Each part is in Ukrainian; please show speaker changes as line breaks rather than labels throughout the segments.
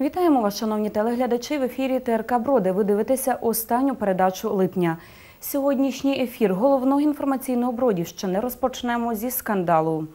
Вітаємо вас, шановні телеглядачі. В ефірі ТРК Броди. Ви дивитеся останню передачу липня. Сьогоднішній ефір головного інформаційного Бродівщини розпочнемо зі скандалу.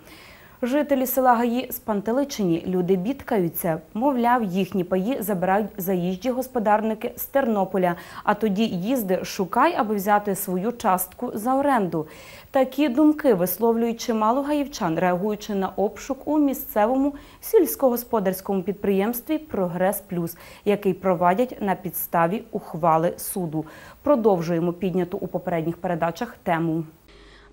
Жителі села Гаї спантеличені. Люди бідкаються. Мовляв, їхні паї забирають заїжджі господарники з Тернополя. А тоді їзди шукай, аби взяти свою частку за оренду. Такі думки висловлюють чимало гаївчан, реагуючи на обшук у місцевому сільськогосподарському підприємстві Прогрес Плюс, який провадять на підставі ухвали суду. Продовжуємо підняту у попередніх передачах тему.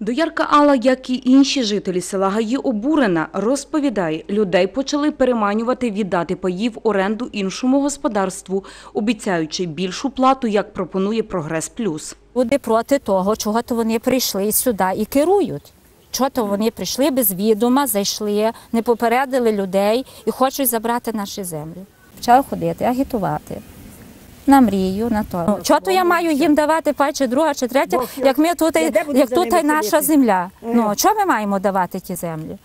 Доярка Алла, як і інші жителі села Гаї, обурена, розповідає, людей почали переманювати віддати паї в оренду іншому господарству, обіцяючи більшу плату, як пропонує Прогрес Плюс.
Люди проти того, чого то вони прийшли сюди і керують. Чого то вони прийшли без відома, зайшли, не попередили людей і хочуть забрати наші землі. Почали ходити, агітувати. На мрію, на то. Чого то я маю їм давати паче друга, чи третя, як ми тут, як тут наша земля. Ну, чого ми маємо давати ті землі?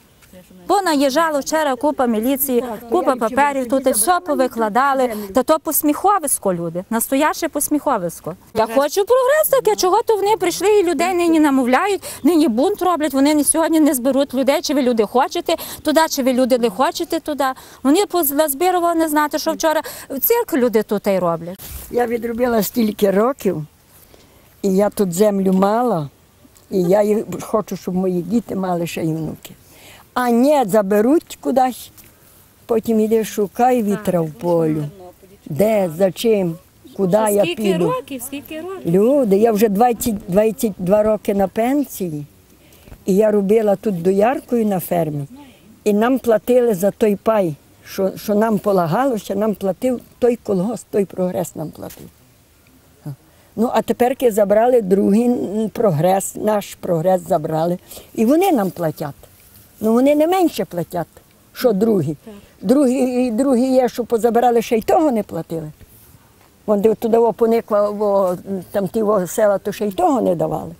Бо наїжджало вчора купа міліції, купа паперів, тут і все повикладали. Та то посміховисько, люди, настояще посміховисько. Я хочу прогрес таке, чого то вони прийшли і людей нині намовляють, нині бунт роблять, вони ні сьогодні не зберуть людей, чи ви люди хочете туди, чи ви люди не хочете туди. Вони позбірували не знати, що вчора в цирк люди тут і роблять.
Я відробила стільки років, і я тут землю мала, і я їх хочу, щоб мої діти мали ще й внуки. А ні, заберуть кудись, потім йдеш, шукай вітра в полю. Де, за чим, куди я піду.
років, скільки років?
Люди, я вже 20, 22 роки на пенсії, і я робила тут дояркою на фермі. І нам платили за той пай, що, що нам полагалося, нам платив той колгосп, той прогрес нам платив. Ну, а тепер забрали другий прогрес, наш прогрес забрали. І вони нам платять. Ну вони не менше платять, що другі. Другі, другі є, що позабирали, ще й того не платили. Вон де туди поникла, во, там ті села, то ще й того не давали.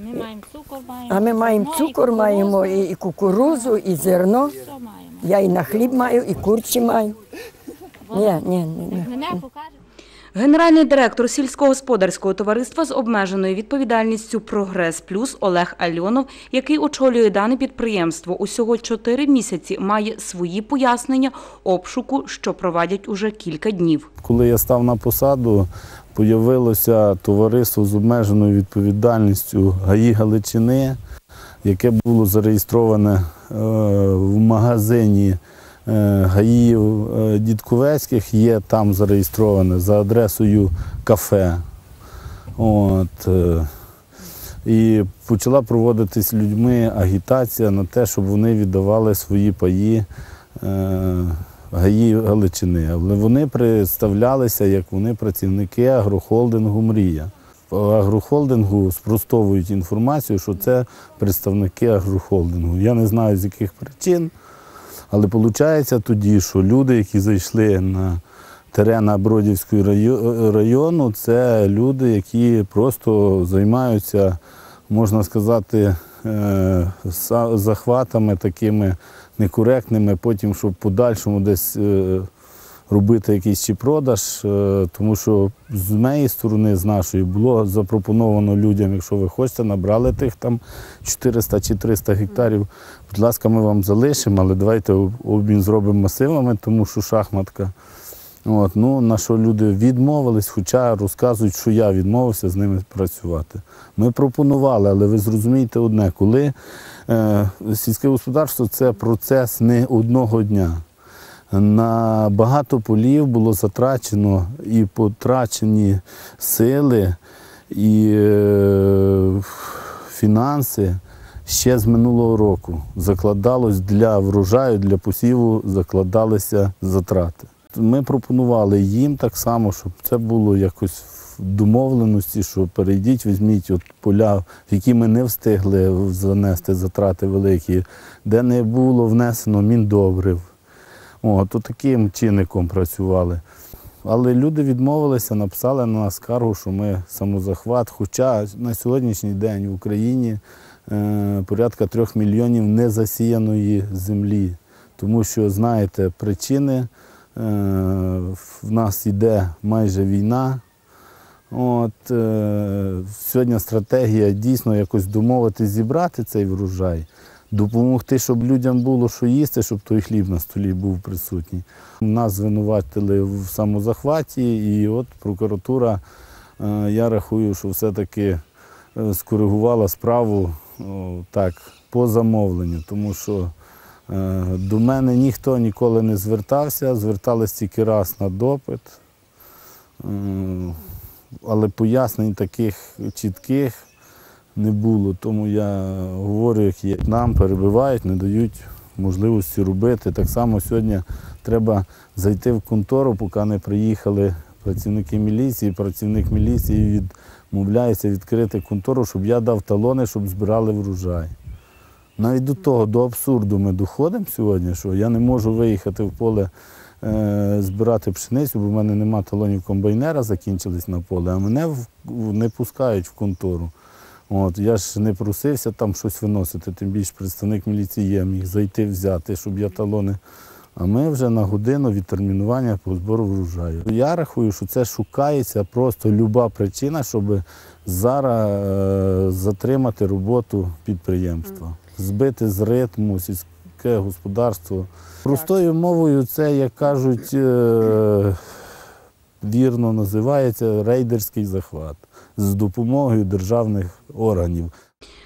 Ми маємо цукор, маємо.
А ми маємо цукор, маємо і, і кукурузу, і зерно. Я і на хліб маю, і курчі маю. Ні, ні, ні. ні.
Генеральний директор сільськогосподарського товариства з обмеженою відповідальністю Прогрес Плюс Олег Альонов, який очолює дане підприємство, усього 4 місяці має свої пояснення обшуку, що проводять уже кілька днів.
Коли я став на посаду, появилося товариство з обмеженою відповідальністю ГАІ Галичини, яке було зареєстроване е, в магазині е, ГАІів е, Дідковецьких, є там зареєстроване за адресою кафе. От, е, і почала проводитись людьми агітація на те, щоб вони віддавали свої паї ГАІ Галичини. Але вони представлялися як вони працівники агрохолдингу Мрія. В агрохолдингу спростовують інформацію, що це представники агрохолдингу. Я не знаю з яких причин, але виходить тоді, що люди, які зайшли на терена Бродівського райо- району, це люди, які просто займаються, можна сказати, е, захватами такими некоректними, потім, щоб в подальшому десь е, робити якийсь чи продаж, е, тому що з моєї сторони, з нашої, було запропоновано людям, якщо ви хочете, набрали тих там 400 чи 300 гектарів, будь ласка, ми вам залишимо, але давайте обмін зробимо масивами, тому що шахматка. От, ну, на що люди відмовились, хоча розказують, що я відмовився з ними працювати. Ми пропонували, але ви зрозумієте одне, коли е, сільське господарство це процес не одного дня. На багато полів було затрачено і потрачені сили, і е, фінанси ще з минулого року. Закладалось для врожаю, для посіву закладалися затрати. Ми пропонували їм так само, щоб це було якось в домовленості, що перейдіть, візьміть от поля, в які ми не встигли занести затрати великі, де не було внесено міндобрив. О, таким чинником працювали. Але люди відмовилися, написали на нас скаргу, що ми самозахват. Хоча на сьогоднішній день в Україні е, порядка трьох мільйонів незасіяної землі. Тому що, знаєте, причини в нас йде майже війна. От, е, сьогодні стратегія дійсно якось домовити, зібрати цей врожай, допомогти, щоб людям було що їсти, щоб той хліб на столі був присутній. Нас звинуватили в самозахваті, і от прокуратура, е, я рахую, що все-таки е, скоригувала справу так, по замовленню, тому що е, до мене ніхто ніколи не звертався, звертались тільки раз на допит. Але пояснень таких чітких не було. Тому я говорю, як є. Нам перебивають, не дають можливості робити. Так само сьогодні треба зайти в контору, поки не приїхали працівники міліції. Працівник міліції відмовляється відкрити контору, щоб я дав талони, щоб збирали врожай. Навіть до того, до абсурду ми доходимо сьогодні, що я не можу виїхати в поле е, збирати пшеницю, бо в мене нема талонів комбайнера, закінчились на поле, а мене не пускають в контору. От, я ж не просився там щось виносити, тим більше представник міліції є, міг зайти взяти, щоб я талони. А ми вже на годину відтермінування по збору врожаю. Я рахую, що це шукається просто люба причина, щоб зараз е, затримати роботу підприємства, збити з ритму сільське господарство. Простою мовою це, як кажуть, е, вірно називається рейдерський захват з допомогою державних органів.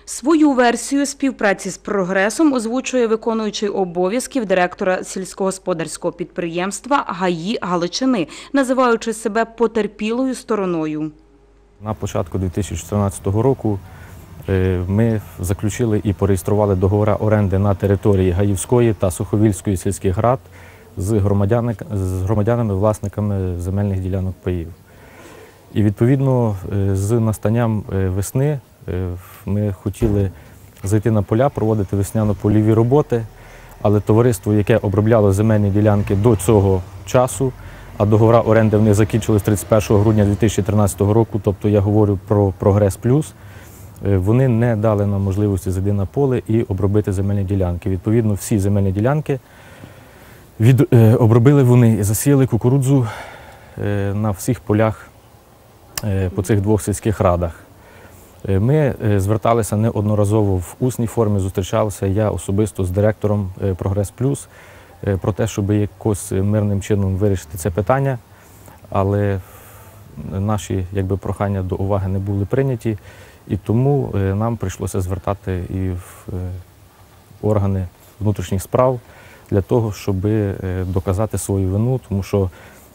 Свою версію співпраці з прогресом озвучує виконуючий обов'язків директора сільськогосподарського підприємства ГАї Галичини, називаючи себе потерпілою стороною.
На початку 2014 року е, ми заключили і пореєстрували договори оренди на території Гаївської та Суховільської сільських рад з, з громадянами, власниками земельних ділянок паїв. І відповідно е, з настанням е, весни е, ми хотіли зайти на поля, проводити весняно-польові роботи, але товариство, яке обробляло земельні ділянки до цього часу, а договори оренди в них закінчились 31 грудня 2013 року, тобто я говорю про прогрес плюс. Вони не дали нам можливості зайти на поле і обробити земельні ділянки. Відповідно, всі земельні ділянки від, е, обробили вони і засіяли кукурудзу е, на всіх полях е, по цих двох сільських радах. Е, Ми е, зверталися неодноразово в усній формі, зустрічалися. Я особисто з директором е, Прогрес Плюс е, про те, щоб якось мирним чином вирішити це питання, але наші якби, прохання до уваги не були прийняті, і тому е, нам прийшлося звертати і в е, органи внутрішніх справ для того, щоб е, доказати свою вину, тому що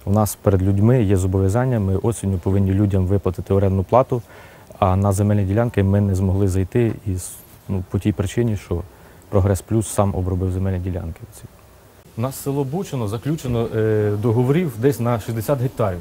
у нас перед людьми є зобов'язання, ми осінню повинні людям виплатити орендну плату, а на земельні ділянки ми не змогли зайти із, ну, по тій причині, що Прогрес Плюс сам обробив земельні ділянки. У нас село Бучино заключено е, договорів десь на 60 гектарів.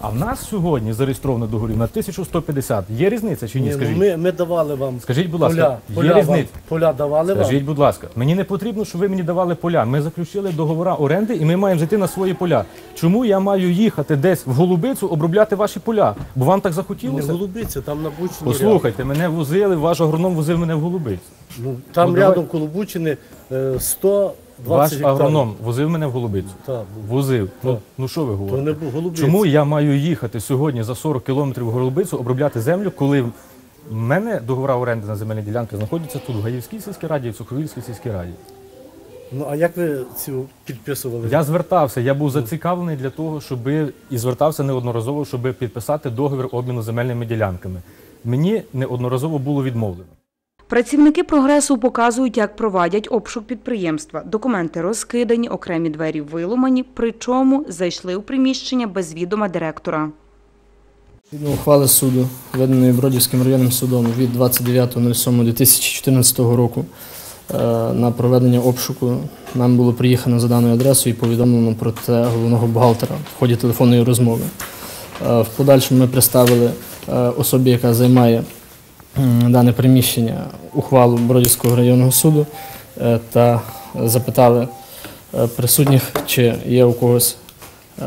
А в нас сьогодні зареєстровано договорів на 1150. Є різниця чи ні?
Ні, ну,
Скажіть.
ми, ми давали вам
Скажіть, будь ласка,
поля,
є
поля, вам,
різниця?
поля давали
Скажіть,
вам.
будь ласка, мені не потрібно, щоб ви мені давали поля. Ми заключили договори оренди і ми маємо зайти на свої поля. Чому я маю їхати десь в Голубицю обробляти ваші поля? Бо вам так
Не
захотілося?
голубиці, там на Бучині.
Послухайте, мене возили, ваш агроном возив мене в Голубицю.
Ну, там рядом коло Бучини е, 120
Ваш
гектарів.
агроном возив мене в Голубицю.
Так, був.
Возив. Ну,
Так.
ну що ви
То
говорите?
не був голубиці.
Чому я маю їхати сьогодні за 40 кілометрів в Голубицю обробляти землю, коли в мене договора оренди на земельні ділянки знаходяться тут, в Гаївській сільській раді і в Суховільській сільській раді?
Ну, а як ви цю підписували?
Я звертався, я був зацікавлений для того, щоб і звертався неодноразово, щоб підписати договір обміну земельними ділянками. Мені неодноразово було відмовлено.
Працівники прогресу показують, як проводять обшук підприємства. Документи розкидані, окремі двері виломані, причому зайшли у приміщення без відома директора.
Згідно ухвали суду, виданої Бродівським районним судом від 29.07.2014 року е, на проведення обшуку нам було приїхано за даною адресою і повідомлено про це головного бухгалтера в ході телефонної розмови. Е, В подальшому ми представили е, особі, яка займає дане приміщення, ухвалу Бродівського районного суду е, та запитали е, присутніх, чи є у когось е,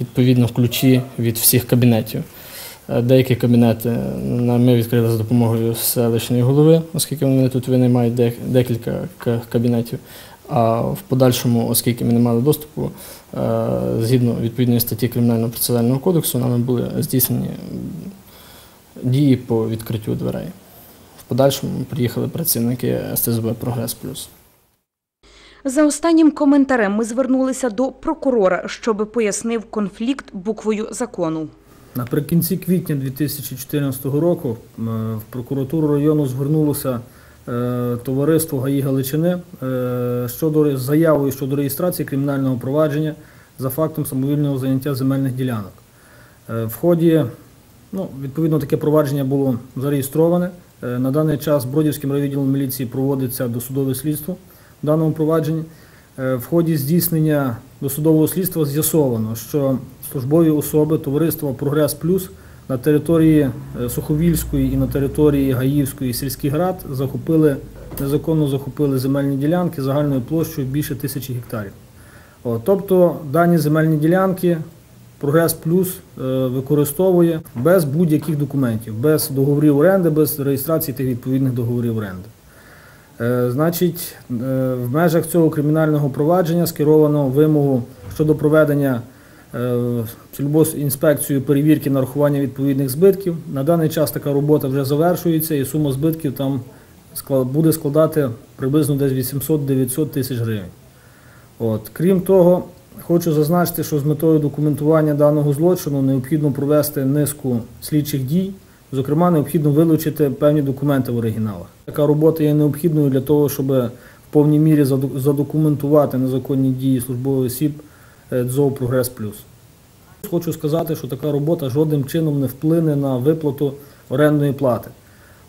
відповідно ключі від всіх кабінетів. Деякі кабінети ми відкрили за допомогою селищної голови, оскільки вони тут винаймають де- декілька кабінетів. А в подальшому, оскільки ми не мали доступу, згідно відповідної статті Кримінального процесуального кодексу, нами були здійснені дії по відкриттю дверей. В подальшому приїхали працівники СТСБ Прогрес Плюс.
За останнім коментарем ми звернулися до прокурора, щоб пояснив конфлікт буквою закону.
Наприкінці квітня 2014 року е, в прокуратуру району звернулося е, товариство ГАІ Галичини е, щодо заявою щодо реєстрації кримінального провадження за фактом самовільного заняття земельних ділянок. В ході, ну, відповідно, таке провадження було зареєстроване. Е, На даний час Бродівським райвідділом міліції проводиться досудове слідство в даному провадженні. Е, В ході здійснення досудового слідства з'ясовано, що службові особи товариства Прогрес Плюс на території е, Суховільської і на території Гаївської сільських рад захопили незаконно захопили земельні ділянки загальною площею більше тисячі гектарів. От, тобто дані земельні ділянки Прогрес Плюс е, використовує без будь-яких документів, без договорів оренди, без реєстрації тих відповідних договорів оренди. Е, Значить, е, в межах цього кримінального провадження скеровано вимогу щодо проведення інспекцією перевірки нарахування відповідних збитків. На даний час така робота вже завершується, і сума збитків там буде складати приблизно десь 800-900 тисяч гривень. От. Крім того, хочу зазначити, що з метою документування даного злочину необхідно провести низку слідчих дій. Зокрема, необхідно вилучити певні документи в оригіналах. Така робота є необхідною для того, щоб в повній мірі задокументувати незаконні дії службових осіб е, ДЗОВ Прогрес Плюс. Хочу сказати, що така робота жодним чином не вплине на виплату орендної плати.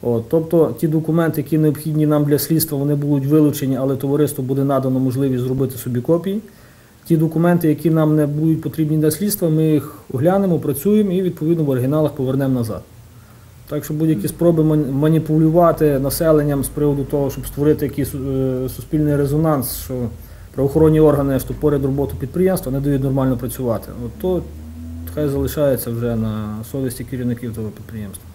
От, тобто ті документи, які необхідні нам для слідства, вони будуть вилучені, але товариству буде надано можливість зробити собі копії. Ті документи, які нам не будуть потрібні для слідства, ми їх оглянемо, працюємо і відповідно в оригіналах повернемо назад. Так що будь-які спроби маніпулювати населенням з приводу того, щоб створити якийсь е, суспільний резонанс, що правоохоронні органи стопорять роботу підприємства, не дають нормально працювати. От то хай залишається вже на совісті керівників того підприємства.